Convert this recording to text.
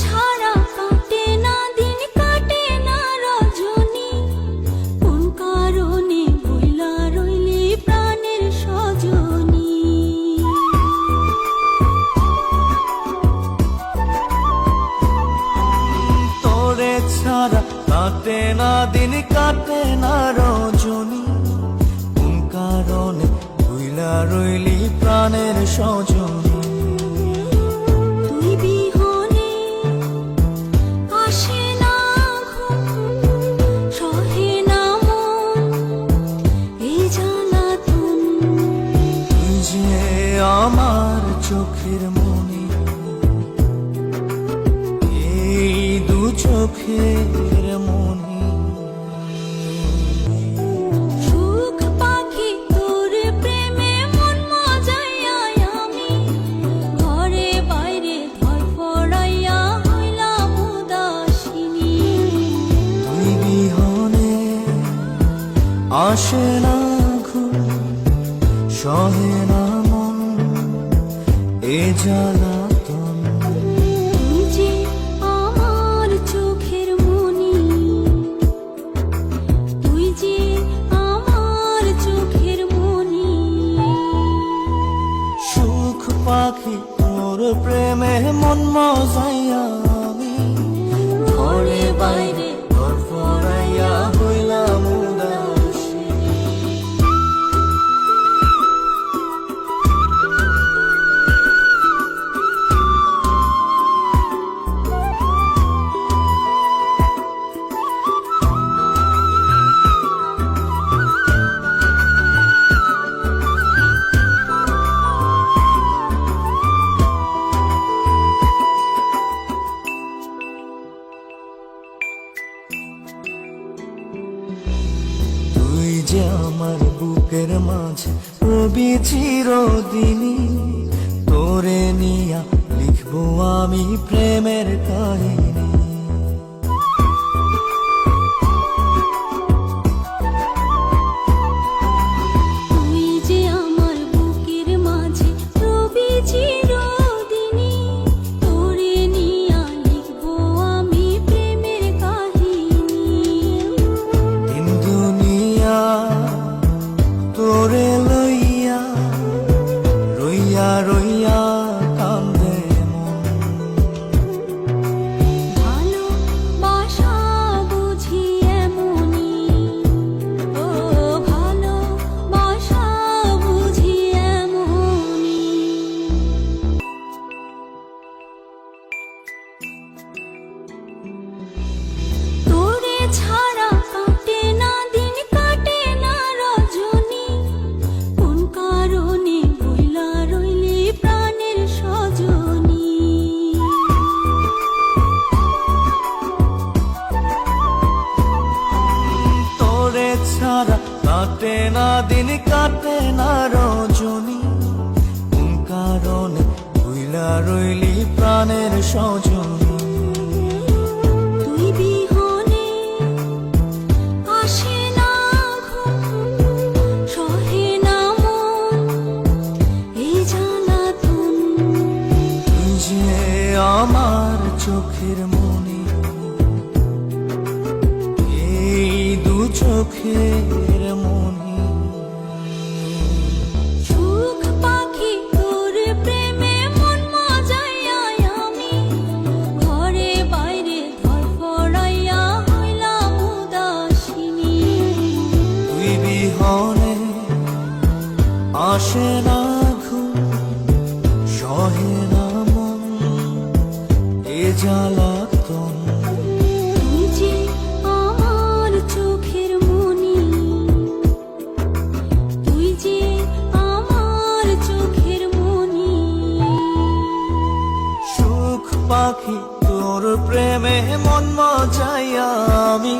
ছাড়া কাটে না, দিন কাটে না রজনী। কোন কারণে রইলি প্রাণের সজনী? তোরে ছাড়া কাটে না, দিন কাটে না রইলি প্রাণের সজনী? চোখের মনি। সুখ পাখি তোর প্রেমে মন মজাইয়া আমি। ঘরে বাইরে ধরফড়াইয়া হইলাম উদাসিনী। তুই বিহনে আসে না ঘুম সহে না মন এ জ্বালাতন তোর প্রেমে মন মজাইয়া আমি। ঘরে বাইরে ঘর ফরাইয়া হইলাম আমার বুকের মাঝে রবি চিরদিনই। কাটে না দিন কাটে না রজনী। কোন কারণে ভুইলা রইলি প্রাণের সজনী? আমার চোখের মনি এই দু চোখের বিহনে আসে না ঘুম সহে না মন এ জ্বালাতন যে আমার চোখের মনি তুই যে আমার চোখের মনি। সুখ পাখি তোর প্রেমে মন মজাইয়া আমি।